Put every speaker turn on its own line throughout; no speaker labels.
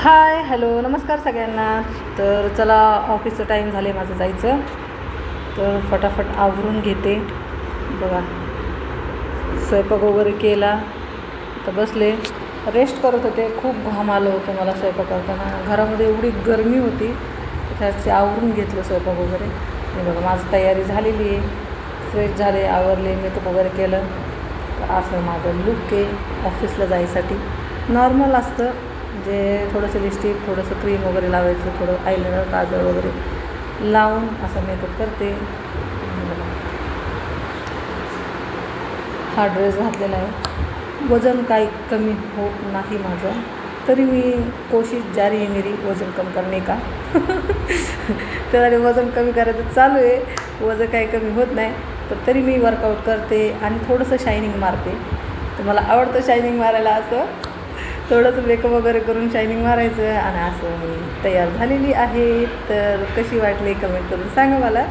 Hi hello नमस्कार सगळ्यांना. तर चला ऑफिसचं टाईम झाले माझं जायचं. तर फटाफट आवरून घेते. बघा स्वयंपाक वगैरे केला. तर बसले. रेस्ट करत होते. खूप घाम आलं होतं मला स्वयंपाक करताना घरामध्ये एवढी गरमी होती. त्याचे आवरून घेतलं स्वयंपाक वगैरे. हे बघा माझी तयारी झालेली आहे. फ्रेश झाले आवरले मेकअप वगैरे केलं. तर असं माझं लुक आहे. ऑफिसला जायसाठी. नॉर्मल असतं. म्हणजे थोडंसं लिस्टिक थोडंसं क्रीम वगैरे लावायचं थोडं आयलर काजळ वगैरे लावून असा मेकअप करते. हा ड्रेस घातलेला आहे. वजन काही कमी होत नाही माझं. तरी मी कोशिश जारी आहे मेरी वजन कम करणे का? त्यासाठी वजन कमी करायचं चालू आहे. वजन काही कमी होत नाही. पण तरी मी वर्कआउट करते आणि थोडंसं शायनिंग मारते. तर मला आवडतं शायनिंग मारायला असं. थोडंसं मेकअप वगैरे करून शायनिंग मारायचं आणि असं मी तयार झालेली आहे. तर कशी वाटली कमेंट करून सांगा मला.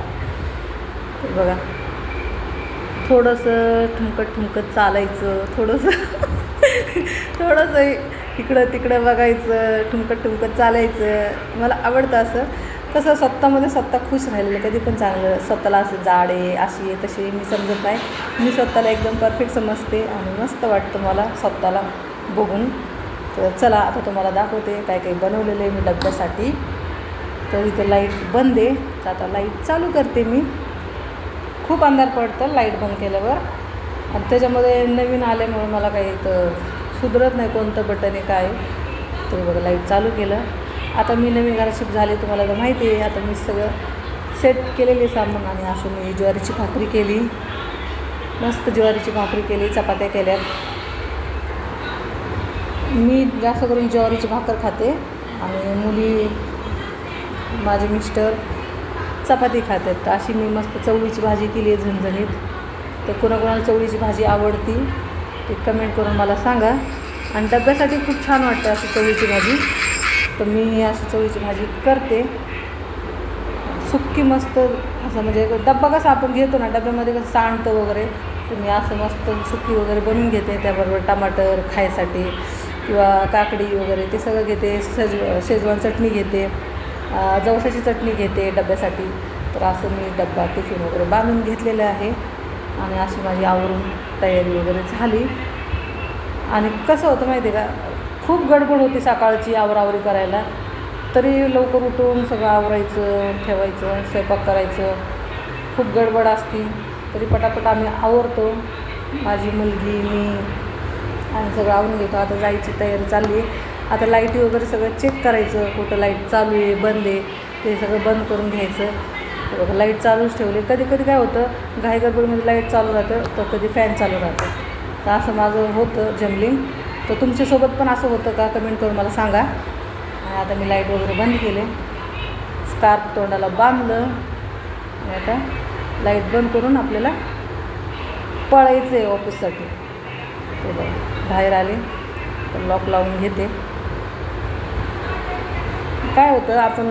तर बघा थोडंसं ठुमकत ठुमकत चालायचं थोडंसं थोडंसं इकडं तिकडं बघायचं ठुमकत ठुमकत चालायचं. मला आवडतं असं. कसं स्वतःमध्ये स्वतः खुश राहिलेलं कधी पण चांगलं. स्वतःला असं जाड आहे अशी आहे तशी मी समजत नाही. मी स्वतःला एकदम परफेक्ट समजते आणि मस्त वाटतं मला स्वतःला बघून. तर चला आता तुम्हाला दाखवते काय काही बनवलेलं आहे मी डब्यासाठी. तर इथे लाइट बंद आहे. तर आता लाइट चालू करते मी. खूप अंधार पडतं लाइट बंद केल्यावर. आणि त्याच्यामध्ये नवीन आल्यामुळे मला काही तर सुधरत नाही कोणतं बटन आहे काय ते बघा लाइट चालू केलं. आता मी नवीन घरात शिफ्ट झाले तुम्हाला तर माहिती आहे. आता मी सगळं सेट केलेले सामान आणि असं मी ज्वारीची भाकरी केली. मस्त ज्वारीची भाकरी केली चपात्या केल्या. मी जास्त करून ज्वारीची भाकर खाते आणि मुली माझे मिस्टर चपाती खातात. तर अशी मी मस्त चवळीची भाजी केली आहे झणझणीत. तर कोणाकोणाला चवळीची भाजी आवडती ते कमेंट करून मला सांगा. आणि डब्यासाठी खूप छान वाटतं अशी चवळीची भाजी. तर मी अशी चवळीची भाजी करते. सुक्की मस्त असं म्हणजे डब्बा कसा आपण घेतो ना डब्यामध्ये कसं सांडतं वगैरे तर मी असं मस्त सुक्की वगैरे बनवून घेते. त्याबरोबर टमाटर खायसाठी. किंवा काकडी वगैरे ते सगळं घेते शेज शेजवान चटणी घेते जवसाची चटणी घेते डब्यासाठी. तर असं मी डब्बा टिफिन वगैरे बांधून घेतलेलं आहे. आणि अशी माझी आवरून तयारी वगैरे झाली. आणि कसं होतं माहिती आहे का खूप गडबड होती सकाळची आवरावरी करायला. तरी लवकर उठून सगळं आवरायचं ठेवायचं स्वयंपाक करायचं. खूप गडबड असती. तरी पटापट आम्ही आवरतो. माझी मुलगी मी आणि सगळं आवरून घेतो. आता जायची तयारी चालली आहे. आता लाईटी वगैरे सगळं चेक करायचं कुठं लाइट चालू आहे बंद आहे ते सगळं बंद करून घ्यायचं. बघा लाइट चालूच ठेवली. कधी कधी काय होतं घाई गडबडमध्ये लाइट चालू राहतं तर कधी फॅन चालू राहतं. तर असं माझं होतं जमलिंग तर तुमच्यासोबत पण असं होतं का? कमेंट करून मला सांगा. आता मी लाइट वगैरे बंद केले. स्कार्फ तोंडाला बांधलं. आणि आता लाइट बंद करून आपल्याला पळायचं आहे ऑफिससाठी ते बघा. बाहेर आले तर लॉक लावून घेते. काय होतं आपण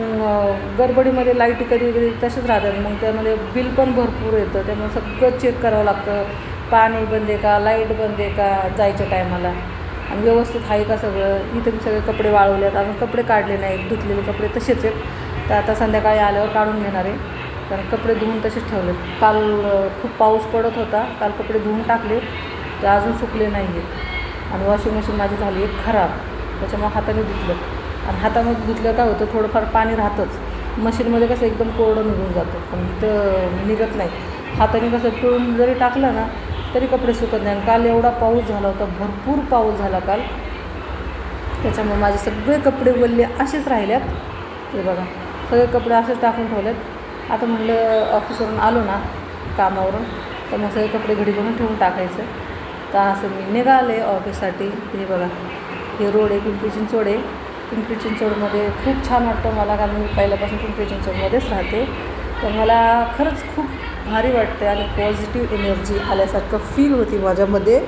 गडबडीमध्ये लाइट कधी कधी तसेच राहतात. मग त्यामध्ये बिल पण भरपूर येतं. त्यामुळे सगळं चेक करावं लागतं. पाणी बंद आहे का लाइट बंद आहे का जायच्या टायमाला आणि व्यवस्थित आहे का सगळं? इथे मी सगळे कपडे वाळवले आहेत अजून कपडे काढले नाहीत. धुतलेले कपडे तसेच आहेत. तर आता संध्याकाळी आल्यावर काढून घेणार आहे. कारण कपडे धुवून तसेच ठेवले काल खूप पाऊस पडत होता. काल कपडे धुवून टाकले. ते अजून सुकले नाही आहेत आणि वॉशिंग मशीन माझी झाली एक खराब. त्याच्यामुळे हाताने धुतलं. आणि हातामध्ये धुतलं काय होतं थोडंफार पाणी राहतंच. मशीनमध्ये कसं एकदम कोरडं निघून जातं. पण इथं निघत नाही. हाताने कसं पिळून जरी टाकलं ना तरी कपडे सुकत नाही. आणि काल एवढा पाऊस झाला होता भरपूर पाऊस झाला काल. त्याच्यामुळे माझे सगळे कपडे वल्ले असेच राहिल्यात. ते बघा सगळे कपडे असेच टाकून ठेवलेत. आता म्हणलं ऑफिसवरून आलो ना कामावरून तर मग सगळे कपडे घडी करून ठेवून टाकायचं. तर असं मी निघाले ऑफिससाठी? हे बघा हे रोड आहे पिंपरी चिंचवड आहे. पिंपरी चिंचवडमध्ये खूप छान वाटतं मला कारण मी पहिल्यापासून पिंपरी चिंचवडमध्येच राहते. तर मला खरंच खूप भारी वाटते आणि पॉझिटिव्ह एनर्जी आल्यासारखं फील होती माझ्यामध्ये.